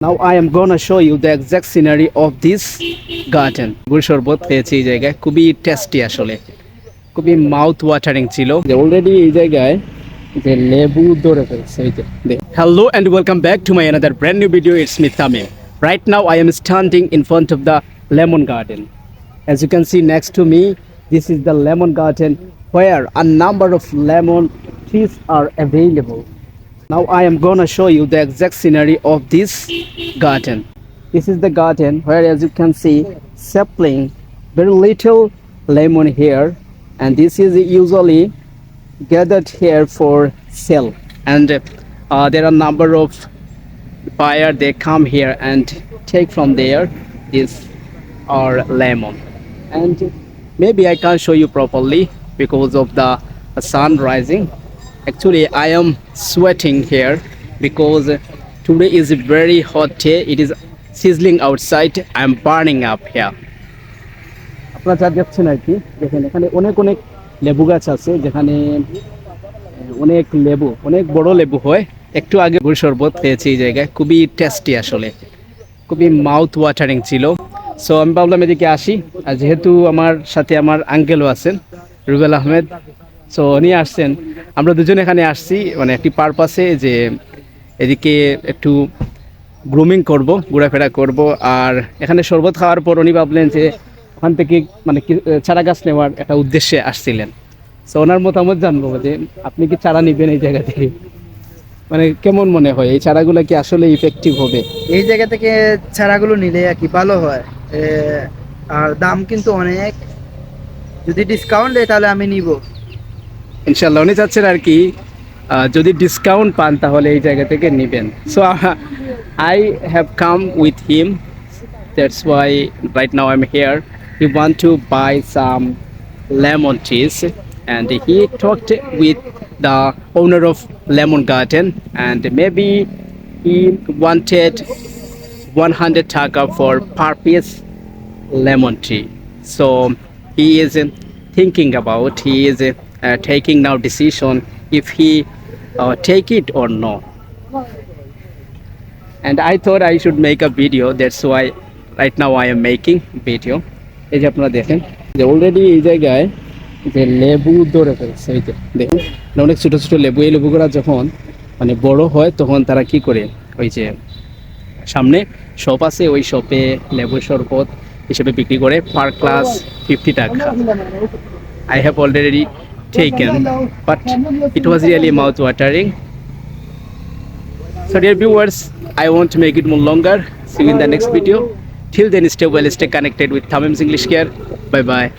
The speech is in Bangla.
Now I am gonna show you the exact scenery of this garden. গুড় শরবত খেয়েছি এই জায়গায় খুবই টেস্টি আসলে খুবই মাউথ ওয়াটারিং ছিল যে অলরেডি এই জায়গায় যে লেবু ধরে ফেলছে এই যে hello and welcome back to my another brand new video it's me Tamim right now I am standing in front of the lemon garden as you can see next to me this is the lemon garden where a number of lemon trees are available now i am gonna show you the exact scenery of this garden. This is the garden where as you can see sapling very little lemon here and this is usually gathered here for sale. And uh, there are number of buyer they come here and take from there this or lemon. And maybe i can't show you properly because of the sun rising actually, i am sweating here because today is a very hot day it is sizzling outside. I am burning up here. দেখেন, এখানে অনেক অনেক লেবু গাছ আছে, যেখানে অনেক লেবু, অনেক বড় লেবু হয়। একটু আগে গুড় শরবত খেয়েছি এই জায়গায়। খুবই টেস্টি আসলে। খুবই মাউথ ওয়াটারিং ছিল। সো আমি ভাবলাম এদিকে আসি। আর যেহেতু আমার সাথে আমার আঙ্কেলও আছেন, রুবেল আহমেদ সো উনি আসছেন। আমরা দুজন এখানে আসছি মানে একটি পারপাসে যে এদিকে একটু গ্রুমিং করব, ঘোরাফেরা করব, আর এখানে শরবত খাওয়ার পর উনি ভাবলেন যে ওখান থেকে মানে চারা গাছ নেওয়ার একটা উদ্দেশ্যে আসছিলেন। সো ওনার মতামত জানব যে আপনি কি চারা নিবেন এই জায়গা থেকে? মানে কেমন মনে হয়? এই চারাগুলো কি আসলে ইফেক্টিভ হবে? এই জায়গা থেকে চারাগুলো নিলে আর কি ভালো হয়। আর দাম কিন্তু অনেক। যদি ডিসকাউন্ট দেয় তাহলে আমি নিব। ইনশাল্লাহ উনি চাচ্ছেন আর কি যদি ডিসকাউন্ট পান তাহলে এই জায়গা থেকে নেবেন। So I have come with him that's why right now I'm here he want to buy some lemon cheese and he talked with the owner of lemon garden and may be he wanted one hundred taka for per piece lemon tree so he is thinking about he is taking now decision if he uh, take it or no. And i thought i should make a video that's why right now i am making video. এই যে আপনারা দেখেন যে অলরেডি এই জায়গায় যে লেবু ধরে ফেলছে এই যে দেখুন এটা অনেক ছোট ছোট লেবু এই লেবুগুলা যখন মানে বড় হয় তখন তারা কি করে? ওই যে সামনে শপ আছে ওই শপে লেবু শরবত হিসেবে বিক্রি করে পার ক্লাস ফিফটি টাকা। I have already taken, but it was really mouth watering. So, dear viewers, I want to make it more longer. See you in the next video. Till then, stay well, stay connected with Thamim's English Care. Bye bye.